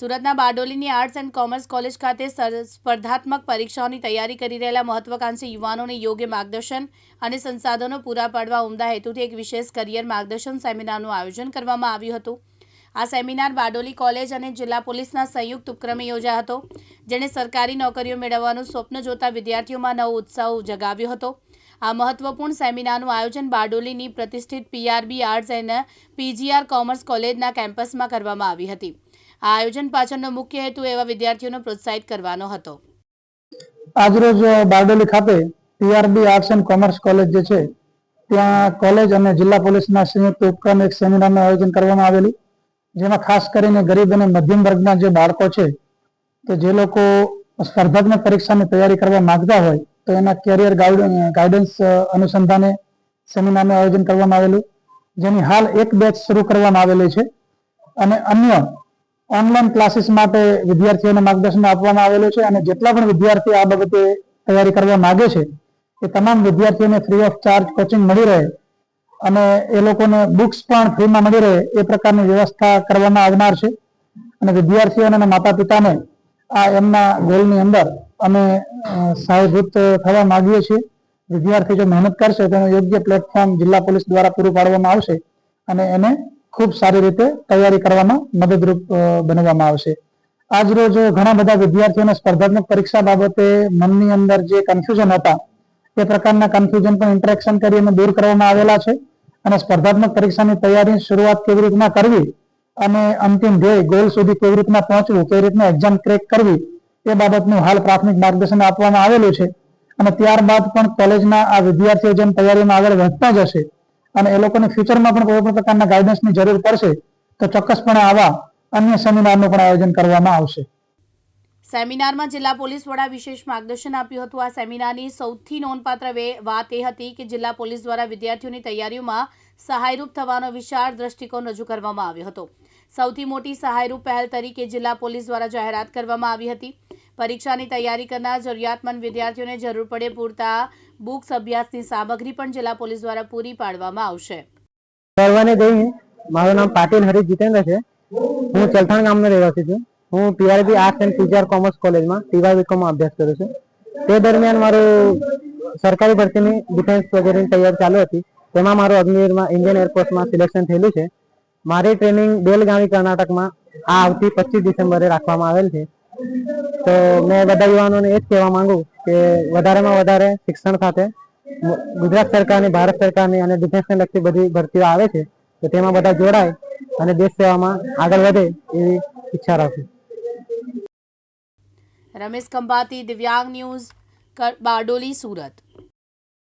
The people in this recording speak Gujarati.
સુરતના બારડોલીની આર્ટ્સ એન્ડ કોમર્સ કોલેજ ખાતે સ્પર્ધાત્મક પરીક્ષાઓની તૈયારી કરી રહેલા મહત્વાકાંક્ષી યુવાનોને યોગ્ય માર્ગદર્શન અને સંસાધનો પૂરા પાડવા ઉમદા હેતુથી એક વિશેષ કરિયર માર્ગદર્શન સેમિનારનું આયોજન કરવામાં આવ્યું હતું. આ સેમિનાર બારડોલી કોલેજ અને જિલ્લા પોલીસના સંયુક્ત ઉપક્રમે યોજાયો હતો, જેણે સરકારી નોકરીઓ મેળવવાનું સ્વપ્ન જોતા વિદ્યાર્થીઓમાં નવો ઉત્સાહ જગાવ્યો હતો. આ મહત્વપૂર્ણ સેમિનારનું આયોજન બારડોલીની પ્રતિષ્ઠિત PRB arts and PGR commerce કોલેજના કેમ્પસમાં કરવામાં આવી હતી. આ આયોજન પાછળનો મુખ્ય હેતુ એવા વિદ્યાર્થીઓને પ્રોત્સાહિત કરવાનો હતો. આજરોજ બારડોલી ખાતે PRB arts and commerce college જે છે, ત્યાં કોલેજ અને જિલ્લા પોલીસના સંયુક્ત ઉપક્રમે એક સેમિનારનું આયોજન કરવામાં આવેલું. જેમાં ખાસ કરીને ગરીબ અને મધ્યમ વર્ગના જે બાળકો છે, તો જે લોકો સ્પર્ધાત્મક પરીક્ષાની તૈયારી કરવા માંગતા હોય, તો એના કેરિયર ગાઈડન્સ અનુસંધાને સેમિનારનું આયોજન કરવામાં આવેલું. જેની હાલ એક બેચ શરૂ કરવામાં આવેલી છે. અને અન્ય ઓનલાઈન ક્લાસીસ માટે વિદ્યાર્થીઓને માર્ગદર્શન આપવામાં આવેલું છે અને જેટલા પણ વિદ્યાર્થીઓ આ બાબતે તૈયારી કરવા માંગે છે, એ તમામ વિદ્યાર્થીઓને ફ્રી ઓફ ચાર્જ કોચિંગ મળી રહે અને એ લોકોને બુક્સ પણ ફ્રીમાં મળી રહે એ પ્રકારની વ્યવસ્થા કરવામાં આવનાર છે. અને વિદ્યાર્થીઓને અને માતા પિતાને આ એમના ગોલની અંદર અમે સહાયભૂત થવા માંગીએ છીએ. વિદ્યાર્થી જો મહેનત કરશે તો યોગ્ય પ્લેટફોર્મ જિલ્લા પોલીસ દ્વારા પૂરું પાડવામાં આવશે અને એને ખૂબ સારી રીતે તૈયારી કરવામાં મદદરૂપ બનવામાં આવશે. આજ રોજ ઘણા બધા વિદ્યાર્થીઓને સ્પર્ધાત્મક પરીક્ષા બાબતે મનની અંદર જે કન્ફ્યુઝન હતા, એ પ્રકારના કન્ફ્યુઝન પણ ઇન્ટરેક્શન કરી અને દૂર કરવામાં આવેલા છે. અને સ્પર્ધાત્મક પરીક્ષાની તૈયારી શરૂઆત કેવી રીતના કરવી અને અંતિમ ધ્યેય ગોલ સુધી કેવી રીતના પહોંચવું, કેવી રીતના એક્ઝામ ક્રેક કરવી, એ બાબતનું હાલ પ્રાથમિક માર્ગદર્શન આપવામાં આવેલું છે. અને ત્યારબાદ પણ કોલેજના આ વિદ્યાર્થીઓ જેમ તૈયારીમાં આગળ વધતા જશે અને એ લોકોને ફ્યુચરમાં પણ કોઈ પણ પ્રકારના ગાઈડન્સની જરૂર પડશે, તો ચોક્કસપણે આવા અન્ય સેમિનારનું પણ આયોજન કરવામાં આવશે. સેમિનારમાં જિલ્લા પોલીસ વડા વિશેષ માર્ગદર્શન આપ્યું હતું. આ સેમિનારની સૌથી નોંધપાત્ર વાત એ હતી કે જિલ્લા પોલીસ દ્વારા વિદ્યાર્થીઓની તૈયારીઓમાં સહાયરૂપ થવાનો વિશાળ દ્રષ્ટિકોણ રજૂ કરવામાં આવ્યો હતો. સૌથી મોટી સહાયરૂપ પહેલ તરીકે જિલ્લા પોલીસ દ્વારા જાહેરાત કરવામાં આવી હતી. પરીક્ષાની તૈયારી કરનાર જરૂરિયાતમંદ વિદ્યાર્થીઓને જરૂર પડે પૂરતા બુક્સ, અભ્યાસની સામગ્રી પણ જિલ્લા પોલીસ દ્વારા પૂરી પાડવામાં આવશે. કરવાને ગઈ મારું નામ પાટીલ હરીશ જીતેન્દ્ર છે. હું ચલથાણ ગામનો રહેવાસી છું. હું PRB arts and PGR commerce કોલેજમાં ટીવાય બીકોમમાં અભ્યાસ કરું છું. તે દરમિયાન મારું સરકારી ભરતીની ડિફેન્સ વગેરેની તૈયારી ચાલુ હતી. તેમાં મારું અગ્નિવીરમાં ઇન્ડિયન એરફોર્સમાં સિલેક્શન થયેલું છે. મારી ટ્રેનિંગ બેલગાવી કર્ણાટકમાં આ આવતી પચીસ ડિસેમ્બરે રાખવામાં આવેલ છે. તો મેં બધા યુવાનોને એ જ કહેવા માંગુ કે વધારેમાં વધારે શિક્ષણ સાથે ગુજરાત સરકારની, ભારત સરકારની અને બિઝનેસને લગતી બધી ભરતીઓ આવે છે, તો તેમાં બધા જોડાય અને દેશ સેવામાં આગળ વધે એવી ઈચ્છા રાખું. રમેશ ખંભાતી, દિવ્યાંગ ન્યૂઝ બારડોલી, સુરત.